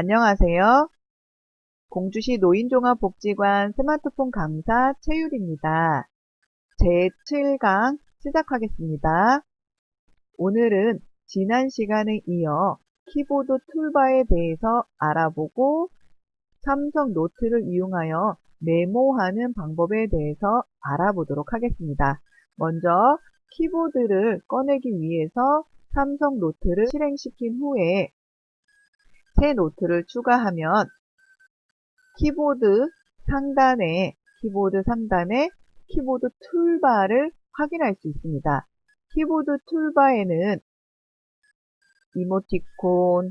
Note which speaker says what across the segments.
Speaker 1: 안녕하세요. 공주시 노인종합복지관 스마트폰 강사 최율입니다. 제7강 시작하겠습니다. 오늘은 지난 시간에 이어 키보드 툴바에 대해서 알아보고 삼성 노트를 이용하여 메모하는 방법에 대해서 알아보도록 하겠습니다. 먼저 키보드를 꺼내기 위해서 삼성 노트를 실행시킨 후에 새 노트를 추가하면 키보드 상단에 키보드 상단에 키보드 툴바를 확인할 수 있습니다. 키보드 툴바에는 이모티콘,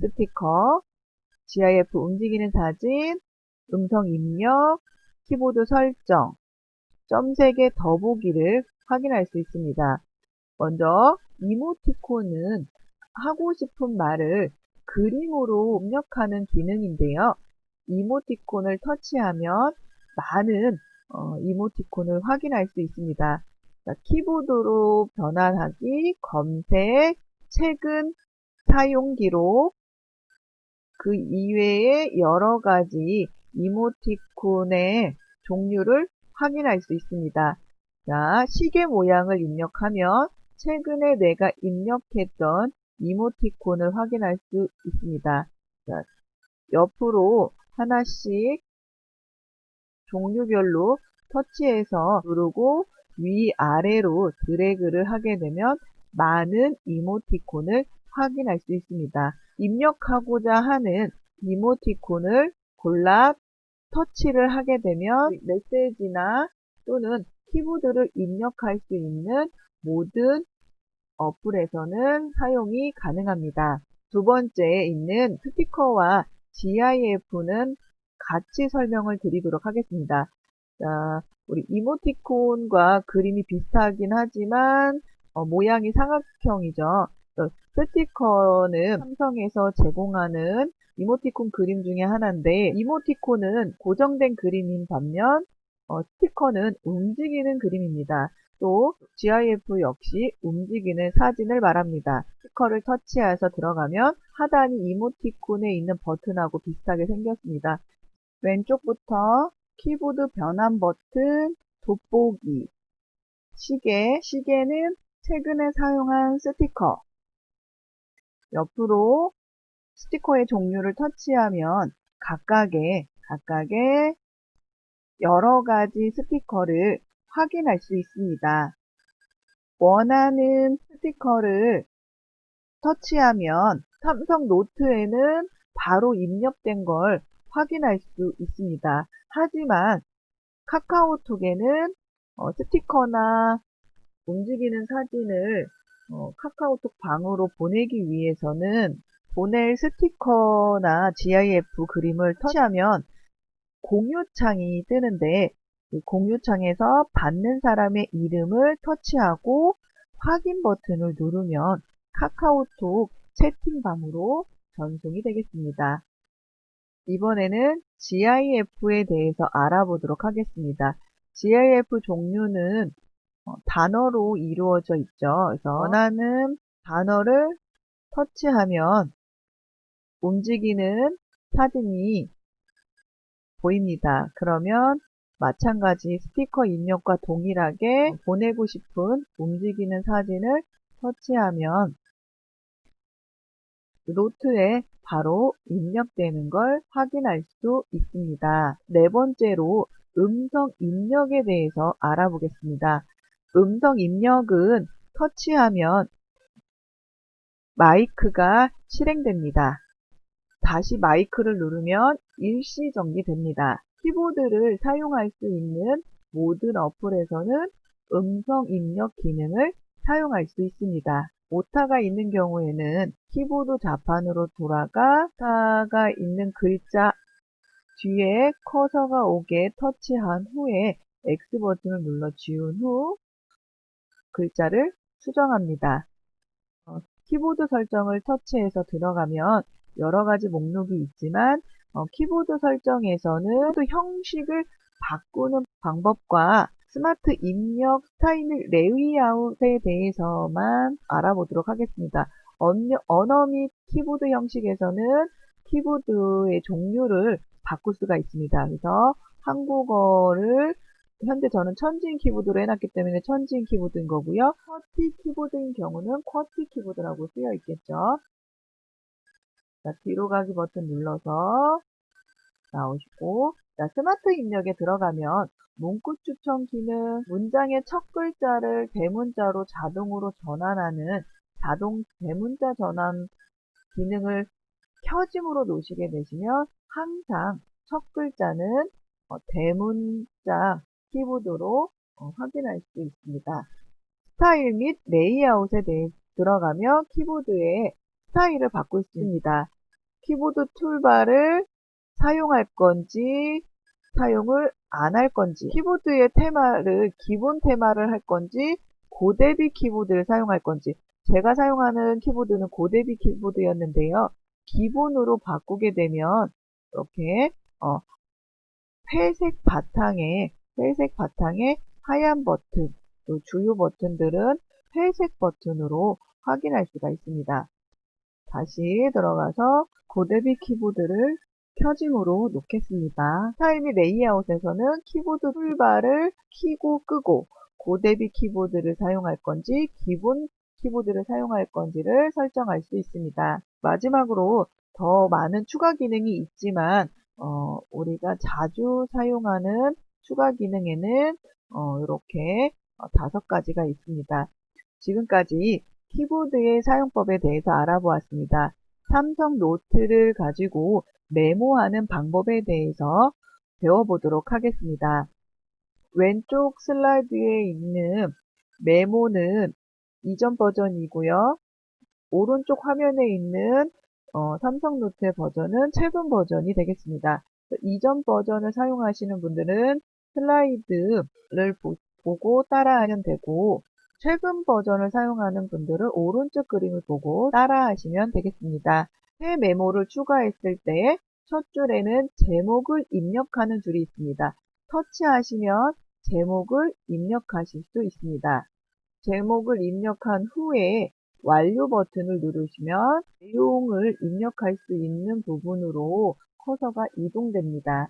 Speaker 1: 스티커, GIF 움직이는 사진, 음성 입력, 키보드 설정, 점 3개 더보기를 확인할 수 있습니다. 먼저 이모티콘은 하고 싶은 말을 그림으로 입력하는 기능인데요. 이모티콘을 터치하면 많은 어, 이모티콘을 확인할 수 있습니다. 자, 키보드로 변환하기, 검색, 최근 사용 기록, 그 이외에 여러 가지 이모티콘의 종류를 확인할 수 있습니다. 자, 시계 모양을 입력하면 최근에 내가 입력했던 이모티콘을 확인할 수 있습니다. 자, 옆으로 하나씩 종류별로 터치해서 누르고 위아래로 드래그를 하게 되면 많은 이모티콘을 확인할 수 있습니다. 입력하고자 하는 이모티콘을 골라 터치를 하게 되면 메시지나 또는 키보드를 입력할 수 있는 모든 어플에서는 사용이 가능합니다. 두 번째에 있는 스티커와 GIF는 같이 설명을 드리도록 하겠습니다. 자, 우리 이모티콘과 그림이 비슷하긴 하지만 어, 모양이 삼각형이죠. 스티커는 삼성에서 제공하는 이모티콘 그림 중에 하나인데 이모티콘은 고정된 그림인 반면 어, 스티커는 움직이는 그림입니다. 또 GIF 역시 움직이는 사진을 말합니다. 스티커를 터치해서 들어가면 하단이 이모티콘에 있는 버튼하고 비슷하게 생겼습니다. 왼쪽부터 키보드 변환 버튼, 돋보기, 시계, 시계는 최근에 사용한 스티커, 옆으로 스티커의 종류를 터치하면 각각의, 각각의 여러 가지 스티커를 확인할 수 있습니다. 원하는 스티커를 터치하면 삼성 노트에는 바로 입력된 걸 확인할 수 있습니다. 하지만 카카오톡에는 어, 스티커나 움직이는 사진을 어, 카카오톡 방으로 보내기 위해서는 보낼 스티커나 GIF 그림을 터치하면 공유창이 뜨는데 공유창에서 받는 사람의 이름을 터치하고 확인 버튼을 누르면 카카오톡 채팅방으로 전송이 되겠습니다. 이번에는 GIF에 대해서 알아보도록 하겠습니다. GIF 종류는 어, 단어로 이루어져 있죠. 그래서 원하는 단어를 터치하면 움직이는 사진이 보입니다. 그러면 마찬가지 스티커 입력과 동일하게 보내고 싶은 움직이는 사진을 터치하면 노트에 바로 입력되는 걸 확인할 수 있습니다. 네 번째로 음성 입력에 대해서 알아보겠습니다. 음성 입력은 터치하면 마이크가 실행됩니다. 다시 마이크를 누르면 일시 정지됩니다. 키보드를 사용할 수 있는 모든 어플에서는 음성 입력 기능을 사용할 수 있습니다. 오타가 있는 경우에는 키보드 좌판으로 돌아가 오타가 있는 글자 뒤에 커서가 오게 터치한 후에 X 버튼을 눌러 지운 후 글자를 수정합니다. 어, 키보드 설정을 터치해서 들어가면 여러 가지 목록이 있지만 어, 키보드 설정에서는 또 형식을 바꾸는 방법과 스마트 입력 스타일 레이아웃에 대해서만 알아보도록 하겠습니다. 언어, 및 키보드 형식에서는 키보드의 종류를 바꿀 수가 있습니다. 그래서 한국어를 현재 저는 천지인 키보드로 해놨기 때문에 천지인 키보드인 거고요. 쿼티 키보드인 경우는 쿼티 키보드라고 쓰여 있겠죠. 자, 뒤로 가기 버튼 눌러서 나오시고 자, 스마트 입력에 들어가면 문구 추천 기능, 문장의 첫 글자를 대문자로 자동으로 전환하는 자동 대문자 전환 기능을 켜짐으로 놓으시게 되시면 항상 첫 글자는 어, 대문자 키보드로 어, 확인할 수 있습니다. 스타일 및 레이아웃에 대해 들어가며 키보드의 스타일을 바꿀 수 있습니다. 키보드 툴바를 사용할 건지 사용을 안 할 건지 키보드의 테마를 기본 테마를 할 건지 고대비 키보드를 사용할 건지 제가 사용하는 키보드는 고대비 키보드였는데요. 기본으로 바꾸게 되면 이렇게 어, 회색 바탕에 회색 바탕에 하얀 버튼 또 주요 버튼들은 회색 버튼으로 확인할 수가 있습니다. 다시 들어가서 고대비 키보드를 켜짐으로 놓겠습니다. 및 레이아웃에서는 키보드 툴바를 키고 끄고 고대비 키보드를 사용할 건지 기본 키보드를 사용할 건지를 설정할 수 있습니다. 마지막으로 더 많은 추가 기능이 있지만 어, 우리가 자주 사용하는 추가 기능에는 어, 이렇게 어, 다섯 가지가 있습니다. 지금까지 키보드의 사용법에 대해서 알아보았습니다. 삼성 노트를 가지고 메모하는 방법에 대해서 배워보도록 하겠습니다. 왼쪽 슬라이드에 있는 메모는 이전 버전이고요. 오른쪽 화면에 있는 어, 삼성 노트의 버전은 최근 버전이 되겠습니다. 이전 버전을 사용하시는 분들은 슬라이드를 보, 보고 따라하면 되고 최근 버전을 사용하는 분들은 오른쪽 그림을 보고 따라 하시면 되겠습니다. 새 메모를 추가했을 때첫 줄에는 제목을 입력하는 줄이 있습니다. 터치하시면 제목을 입력하실 수 있습니다. 제목을 입력한 후에 완료 버튼을 누르시면 내용을 입력할 수 있는 부분으로 커서가 이동됩니다.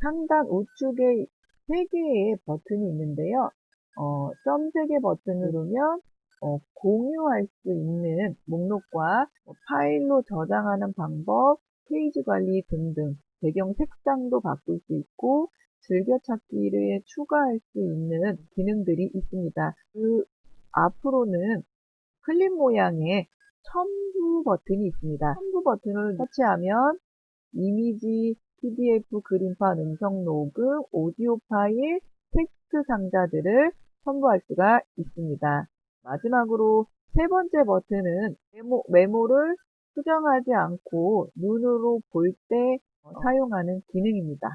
Speaker 1: 상단 우측에 3개의 버튼이 있는데요. 어, 점 3개 버튼을 누르면 어, 공유할 수 있는 목록과 뭐 파일로 저장하는 방법, 페이지 관리 등등 배경 색상도 바꿀 수 있고 즐겨찾기를 추가할 수 있는 기능들이 있습니다. 그 앞으로는 클립 모양의 첨부 버튼이 있습니다. 첨부 버튼을 터치하면 이미지, PDF, 그림판, 음성 로그, 오디오 파일, 텍스트 상자들을 첨부할 수가 있습니다. 마지막으로 세 번째 버튼은 메모, 메모를 수정하지 않고 눈으로 볼 때 사용하는 기능입니다.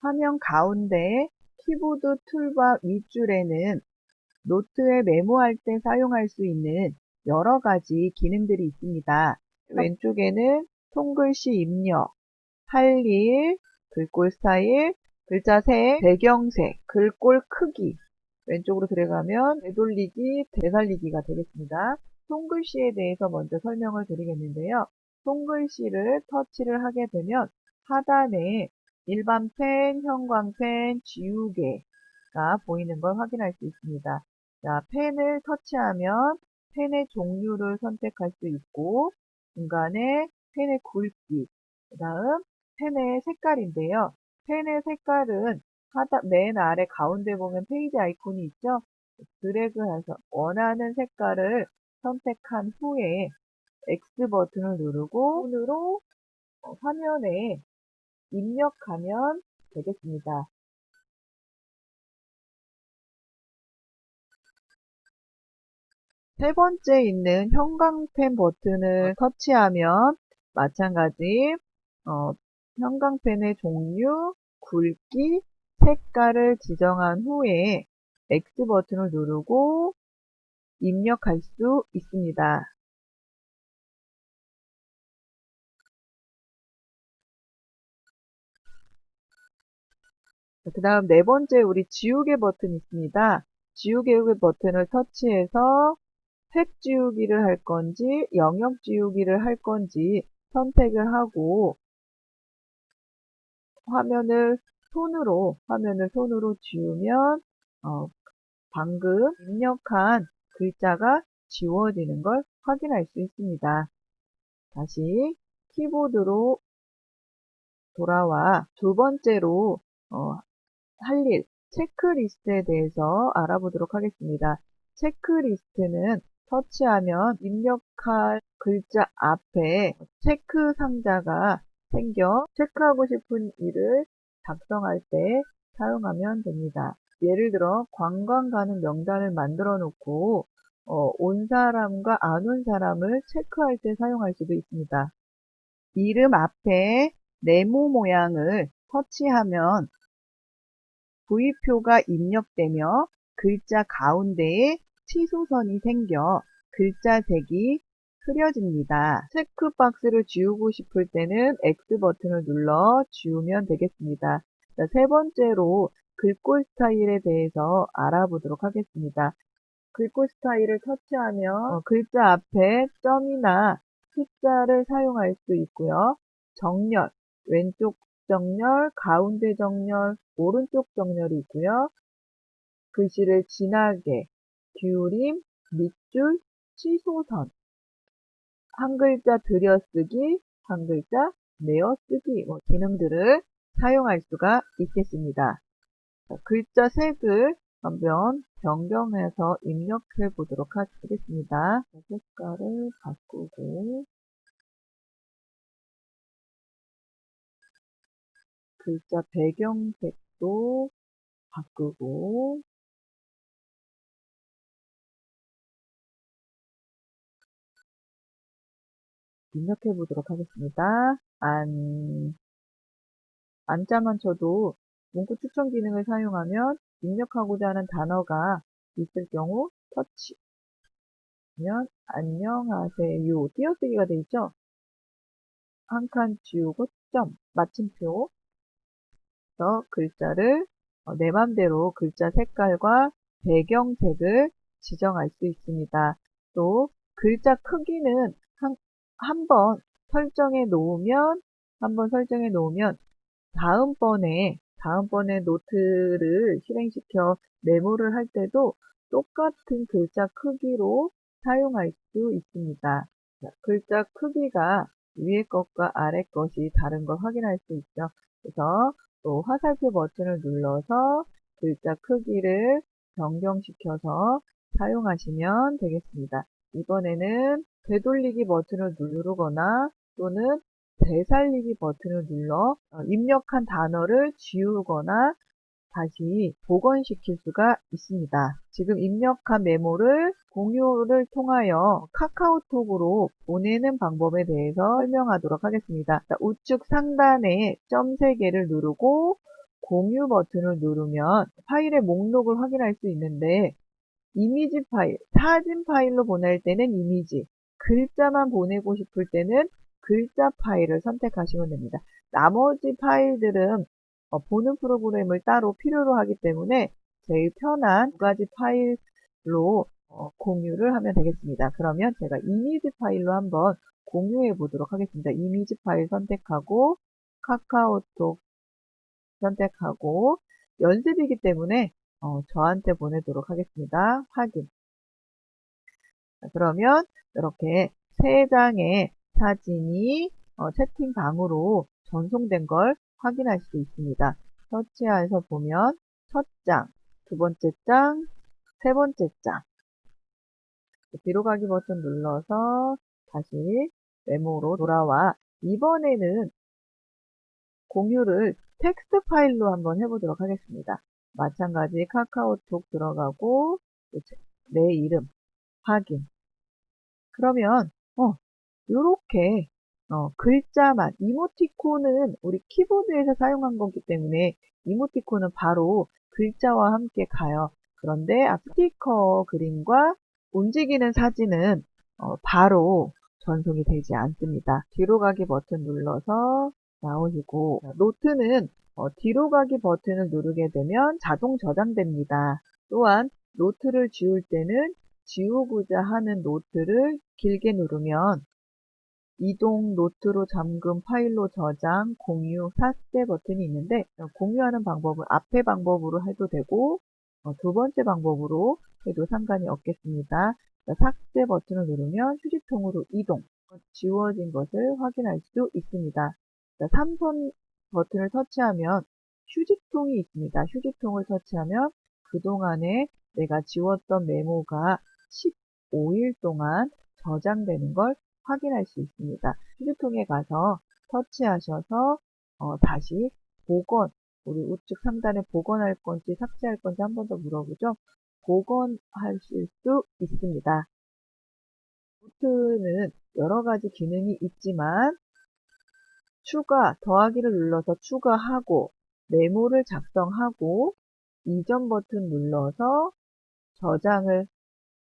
Speaker 1: 화면 가운데 키보드 툴바 윗줄에는 노트에 메모할 때 사용할 수 있는 여러 가지 기능들이 있습니다. 왼쪽에는 손글씨 입력, 할 일, 글꼴 스타일, 글자 색, 배경색, 글꼴 크기 왼쪽으로 들어가면 되돌리기, 되살리기가 되겠습니다. 손글씨에 대해서 먼저 설명을 드리겠는데요. 손글씨를 터치를 하게 되면 하단에 일반 펜, 형광펜, 지우개가 보이는 걸 확인할 수 있습니다. 자, 펜을 터치하면 펜의 종류를 선택할 수 있고 중간에 펜의 굵기, 그 다음 펜의 색깔인데요. 펜의 색깔은 하단, 맨 아래 가운데 보면 페이지 아이콘이 있죠? 드래그해서 원하는 색깔을 선택한 후에 X 버튼을 누르고 손으로 어, 화면에 입력하면 되겠습니다. 세 번째 있는 형광펜 버튼을 터치하면 마찬가지 어, 형광펜의 종류, 굵기, 색깔을 지정한 후에 X 버튼을 누르고 입력할 수 있습니다. 그 다음 네 번째 우리 지우개 버튼 있습니다. 지우개 버튼을 터치해서 색 지우기를 할 건지 영역 지우기를 할 건지 선택을 하고 화면을 손으로 화면을 손으로 지우면 어, 방금 입력한 글자가 지워지는 걸 확인할 수 있습니다. 다시 키보드로 돌아와 두 번째로 어, 할 일, 체크리스트에 대해서 알아보도록 하겠습니다. 체크리스트는 터치하면 입력할 글자 앞에 체크 상자가 생겨 체크하고 싶은 일을 작성할 때 사용하면 됩니다. 예를 들어 관광 가는 명단을 만들어 놓고 어, 온 사람과 안 온 사람을 체크할 때 사용할 수도 있습니다. 이름 앞에 네모 모양을 터치하면 V표가 입력되며 글자 가운데에 치소선이 생겨 글자 색이 흐려집니다. 체크박스를 지우고 싶을 때는 X 버튼을 눌러 지우면 되겠습니다. 자, 세 번째로 글꼴 스타일에 대해서 알아보도록 하겠습니다. 글꼴 스타일을 터치하면 어, 글자 앞에 점이나 숫자를 사용할 수 있고요. 정렬, 왼쪽 정렬, 가운데 정렬, 오른쪽 정렬이 있고요. 글씨를 진하게, 기울임, 밑줄, 치소선, 한 글자 들여쓰기, 한 글자 내어쓰기 뭐 기능들을 사용할 수가 있겠습니다. 자, 글자 색을 한번 변경해서 입력해 보도록 하겠습니다. 색깔을 바꾸고 글자 배경색도 바꾸고 입력해 보도록 하겠습니다. 안, 안자만 쳐도 문구 추천 기능을 사용하면 입력하고자 하는 단어가 있을 경우 터치 면 안녕하세요 띄어쓰기가 되어 있죠 한 칸 지우고 점 마침표 더 글자를 어, 내 맘대로 글자 색깔과 배경색을 지정할 수 있습니다. 또 글자 크기는 한, 한번 설정해 놓으면 한번 설정해 놓으면 다음번에 다음번에 노트를 실행시켜 메모를 할 때도 똑같은 글자 크기로 사용할 수 있습니다. 자, 글자 크기가 위에 것과 아래 것이 다른 걸 확인할 수 있죠. 그래서 또 화살표 버튼을 눌러서 글자 크기를 변경시켜서 사용하시면 되겠습니다. 이번에는 되돌리기 버튼을 누르거나 또는 되살리기 버튼을 눌러 어, 입력한 단어를 지우거나 다시 복원시킬 수가 있습니다. 지금 입력한 메모를 공유를 통하여 카카오톡으로 보내는 방법에 대해서 설명하도록 하겠습니다. 자, 우측 상단에 점 3개를 누르고 공유 버튼을 누르면 파일의 목록을 확인할 수 있는데 이미지 파일, 사진 파일로 보낼 때는 이미지, 글자만 보내고 싶을 때는 글자 파일을 선택하시면 됩니다. 나머지 파일들은 어, 보는 프로그램을 따로 필요로 하기 때문에 제일 편한 두 가지 파일로 어, 공유를 하면 되겠습니다. 그러면 제가 이미지 파일로 한번 공유해 보도록 하겠습니다. 이미지 파일 선택하고 카카오톡 선택하고 연습이기 때문에 어, 저한테 보내도록 하겠습니다. 확인. 자, 그러면 이렇게 세 장의 사진이 어, 채팅방으로 전송된 걸 확인할 수 있습니다. 서치해서 보면 첫 장, 두 번째 장, 세 번째 장 뒤로 가기 버튼 눌러서 다시 메모로 돌아와 이번에는 공유를 텍스트 파일로 한번 해보도록 하겠습니다. 마찬가지 카카오톡 들어가고 내 이름 확인 그러면 어 이렇게 어, 글자만 이모티콘은 우리 키보드에서 사용한 거기 때문에 이모티콘은 바로 글자와 함께 가요. 그런데 스티커 그림과 움직이는 사진은 어, 바로 전송이 되지 않습니다. 뒤로 가기 버튼 눌러서 나오시고 노트는 어, 뒤로 가기 버튼을 누르게 되면 자동 저장됩니다. 또한 노트를 지울 때는 지우고자 하는 노트를 길게 누르면 이동, 노트로 잠금, 파일로 저장, 공유, 삭제 버튼이 있는데 공유하는 방법은 앞에 방법으로 해도 되고 어, 두 번째 방법으로 해도 상관이 없겠습니다. 자, 삭제 버튼을 누르면 휴지통으로 이동, 지워진 것을 확인할 수 있습니다. 자, 3번 버튼을 터치하면 휴지통이 있습니다. 휴지통을 터치하면 그동안에 내가 지웠던 메모가 15일 동안 저장되는 걸 확인할 수 있습니다. 휴지통에 가서 터치하셔서 어, 다시 복원, 우리 우측 상단에 복원할 건지 삭제할 건지 한 번 더 물어보죠. 복원하실 수 있습니다. 노트는 여러 가지 기능이 있지만 추가, 더하기를 눌러서 추가하고 메모를 작성하고 이전 버튼 눌러서 저장을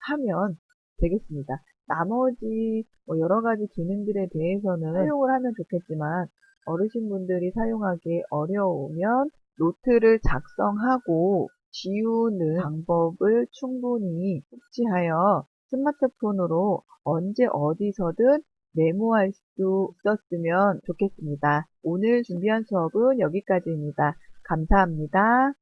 Speaker 1: 하면 되겠습니다. 나머지 뭐 여러 가지 기능들에 대해서는 사용을 하면 좋겠지만 어르신분들이 사용하기 어려우면 노트를 작성하고 지우는 방법을 충분히 숙지하여 스마트폰으로 언제 어디서든 메모할 수 있었으면 좋겠습니다. 오늘 준비한 수업은 여기까지입니다. 감사합니다.